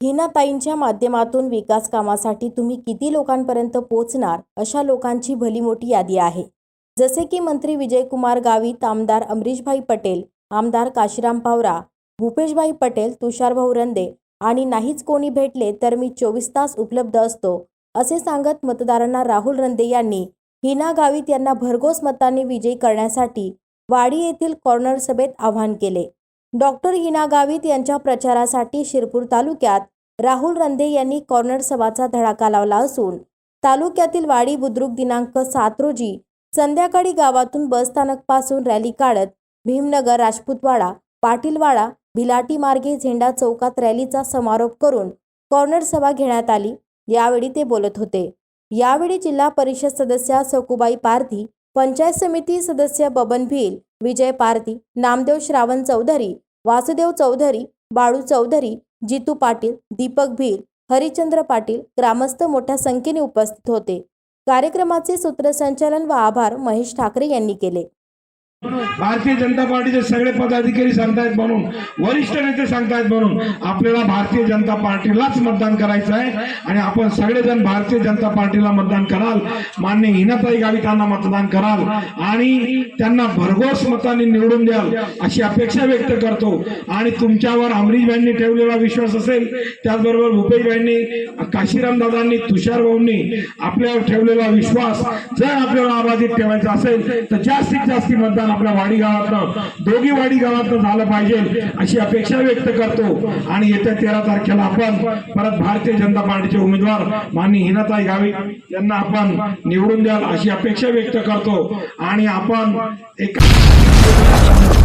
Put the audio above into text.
हिनाताईंच्या माध्यमातून विकास कामासाठी तुम्ही किती लोकांपर्यंत पोचणार अशा लोकांची भली मोठी यादी आहे. जसे की मंत्री विजयकुमार गावित आमदार अमरीशभाई पटेल आमदार काशीराम पावरा भूपेशभाई पटेल तुषारभाऊ रंदे आणि नाहीच कोणी भेटले तर मी चोवीस तास उपलब्ध असतो असे सांगत मतदारांना राहुल रंदे यांनी हिना गावित यांना भरघोस मतांनी विजयी करण्यासाठी वाडी येथील कॉर्नर सभेत आवाहन केले. डॉक्टर हिना गावित यांच्या प्रचारासाठी शिरपूर तालुक्यात राहुल रंधे यांनी कॉर्नर सभाचा धडाका लावला असून तालुक्यातील वाडी बुद्रुक दिनांक सात रोजी संध्याकाळी गावातून बसस्थानकपासून रॅली काढत भीमनगर राजपूतवाडा पाटीलवाडा भिलाटी मार्गे झेंडा चौकात रॅलीचा समारोप करून कॉर्नर सभा घेण्यात आली. यावेळी ते बोलत होते. यावेळी जिल्हा परिषद सदस्या सकुबाई पारधी पंचायत समिती सदस्य बबन भील विजय पारधी नामदेव श्रावण चौधरी वासुदेव चौधरी बाळू चौधरी जितू पाटील दीपक भील हरिचंद्र पाटील ग्रामस्थ मोठ्या संख्येने उपस्थित होते. कार्यक्रमाचे सूत्रसंचालन व आभार महेश ठाकरे यांनी केले. भारतीय जनता पार्टीचे सगळे पदाधिकारी सांगतायत म्हणून वरिष्ठ नेते सांगतायत म्हणून आपल्याला भारतीय जनता पार्टीलाच मतदान करायचं आहे आणि आपण सगळेजण भारतीय जनता पार्टीला मतदान कराल. मान्य हिनाताई गावितांना मतदान कराल आणि त्यांना भरघोस मतांनी निवडून द्याल अशी अपेक्षा व्यक्त करतो. आणि तुमच्यावर अमरीशभाईंनी ठेवलेला विश्वास असेल त्याचबरोबर भूपेशभाईंनी काशीराम दादांनी तुषार भाऊंनी आपल्यावर ठेवलेला विश्वास जर आपल्याला अबाधित ठेवायचा असेल तर जास्तीत जास्त मतदान आपल्या वाडी गावातनं दोघी वाडी गावातनं झालं पाहिजे अशी अपेक्षा व्यक्त करतो. आणि येत्या तेरा तारखेला आपण परत भारतीय जनता पार्टीचे उमेदवार माननी हिनाताई गावी यांना आपण निवडून द्याल अशी अपेक्षा व्यक्त करतो. आणि आपण एका